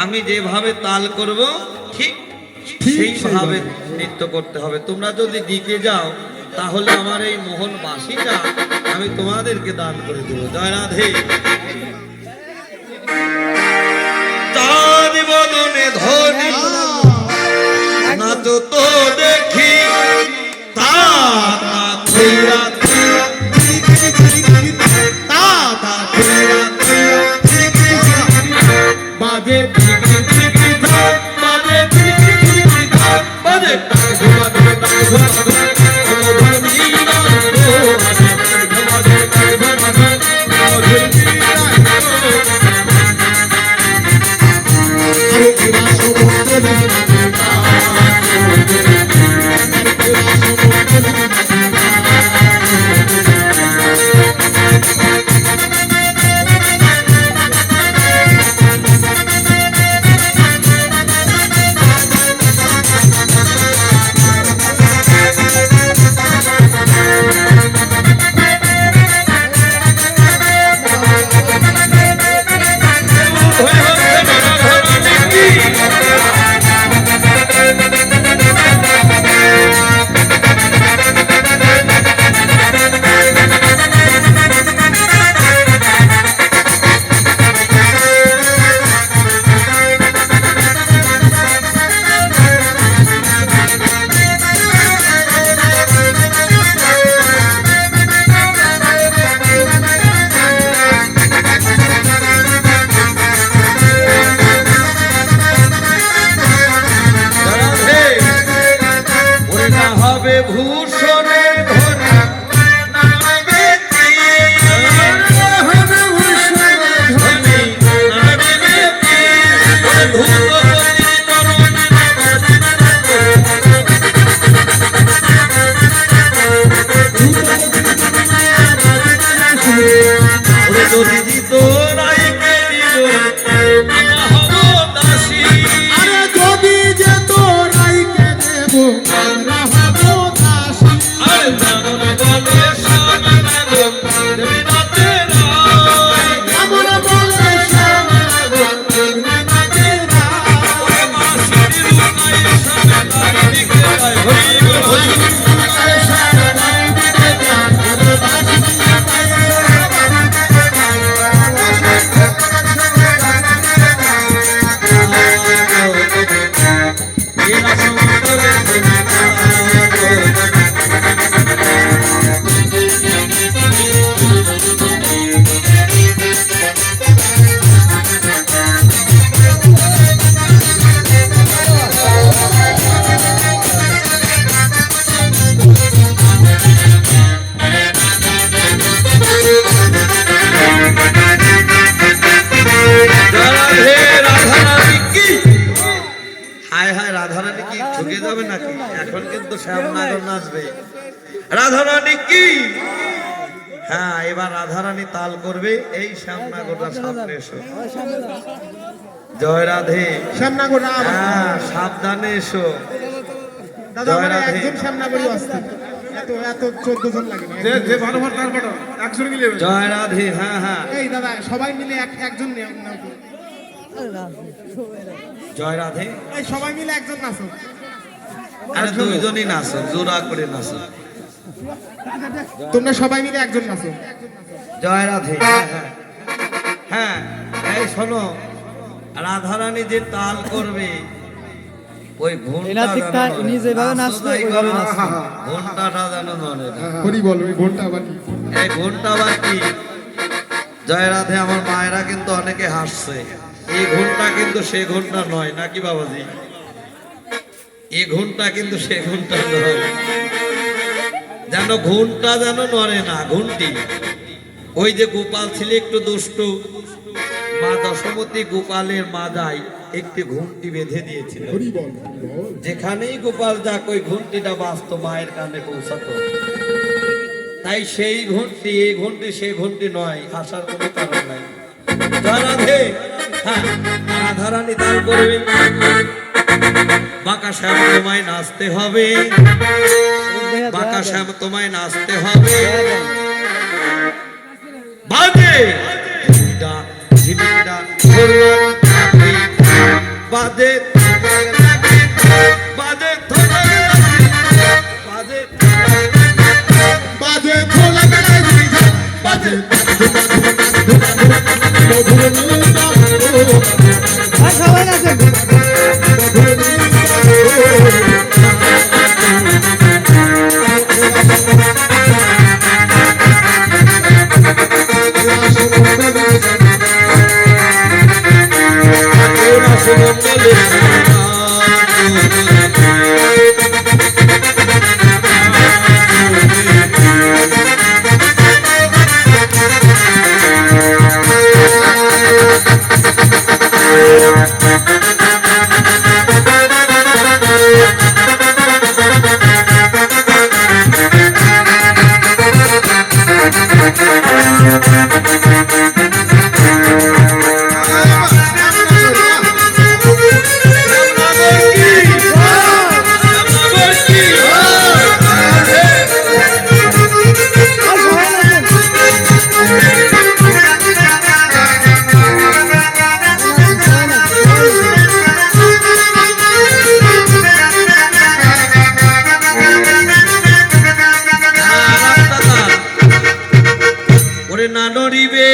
আমি যেভাবে তাল করব ঠিক সেইভাবে নৃত্য করতে হবে। তোমরা যদি দিকে যাও তাহলে আমার এই মোহন বাসিটা আমি তোমাদেরকে দান করে দেবো। জয় রাধে। ধনী না তো দেখি। তা না থইরা তা যদি ये ना समझ रहे हैं এখন কিন্তু নাচবে। রাধারানী কি? হ্যাঁ এবার রাধারানী তাল করবে। এই শ্যামনগরটা সামনে এসো। জয় রাধে। শ্যামনগর হ্যাঁ সাবধানে এসো। জয় রাধে। মিলে যাবে। জয় রাধে হ্যাঁ হ্যাঁ। এই দাদা সবাই মিলে এক একজন জয় রাধে। এই সবাই মিলে একজন নাচো। আরে দুইজনই নাচো জোড়া করে নাচো। তোমরা সবাই মিলে একজন নাচো। জয় রাধে হ্যাঁ হ্যাঁ। হ্যাঁ এই শোনো রাধারানী যে তাল করবে ওই ঘণ্টা ইনি যেভাবে নাচবে, ওইভাবে নাচবে। ঘন্টাটা যেন। হরি বল ওই ঘণ্টা আবার কি? এই ঘণ্টা আবার কি? জয় রাধে আমার মায়েরা কিন্তু অনেকে হাসছে। এই ঘণ্টা কিন্তু সে ঘণ্টা নয় নাকি বাবাজি? এই ঘণ্টা কিন্তু সে ঘণ্টা নয় যেন ঘণ্টা যেন নড়ে না ঘন্টি ওই যে গোপাল ছিল একটু দুষ্টু, মা দশমতী গোপালের মাদায় একটি ঘুমটি বেঁধে বল যেখানেই গোপাল যাক, ওই ঘুমটিটা বাঁচত মায়ের কানে পৌঁছাতো। তাই সেই ঘুমটি এই ঘুমটি সেই ঘুমটি নয়, আসার কোনো কারণ নাই। হ্যাঁ রাধারানী তাল করবে। বাঁকা শ্যাম তোমায় নাচতে হবে। বাঁকা শ্যাম তোমায় নাচতে হবে। বাজে। ঝিমিটা ঝিমিটা বাজে বাজে। আর না নড়িবে